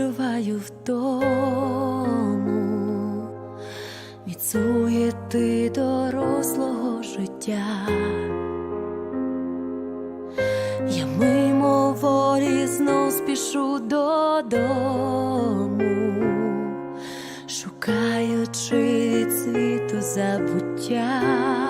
відчуваю втому від суєти дорослого життя. Я мимоволі знов спішу додому, шукаючи від світу забуття.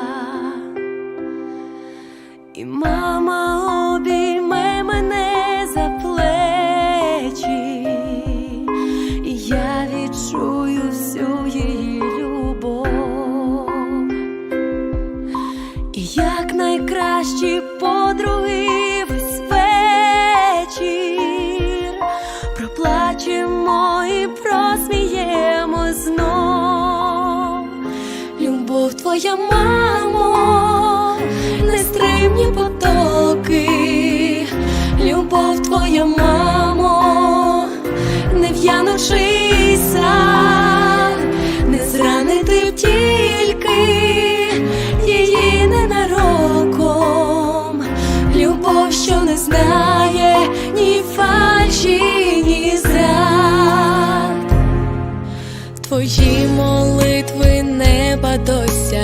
Подруги весь вечір. Проплачемо і просміємо знов. Любов твоя, мамо, нестримні потоки, любов твоя, мамо, не в'янучися, не зранити тільки любов, що не знає ні фальші, ні зрад. Твої молитви неба досягали,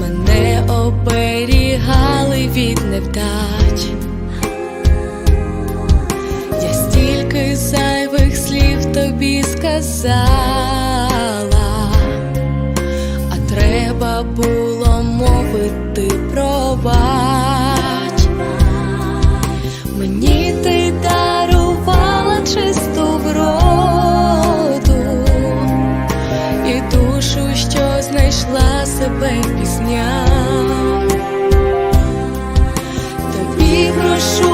мене оберігали від невдач. Пробач. Мені ти дарувала чисту вроду і душу, що знайшла себе пісня. Тобі прошу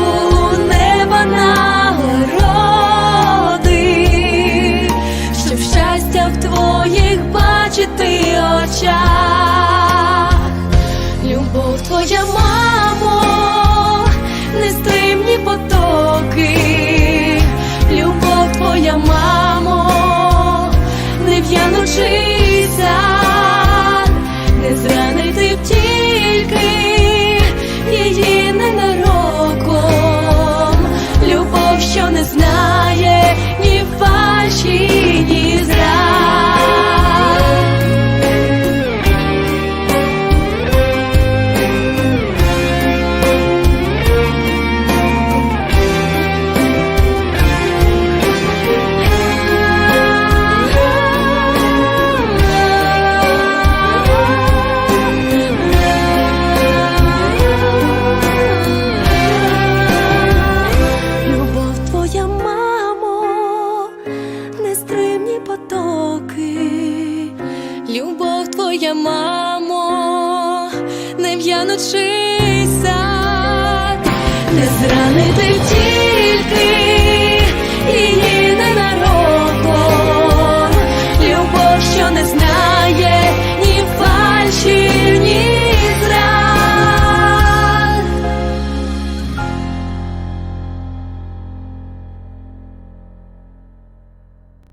твоя, мамо, не в'янучися, не зранити тільки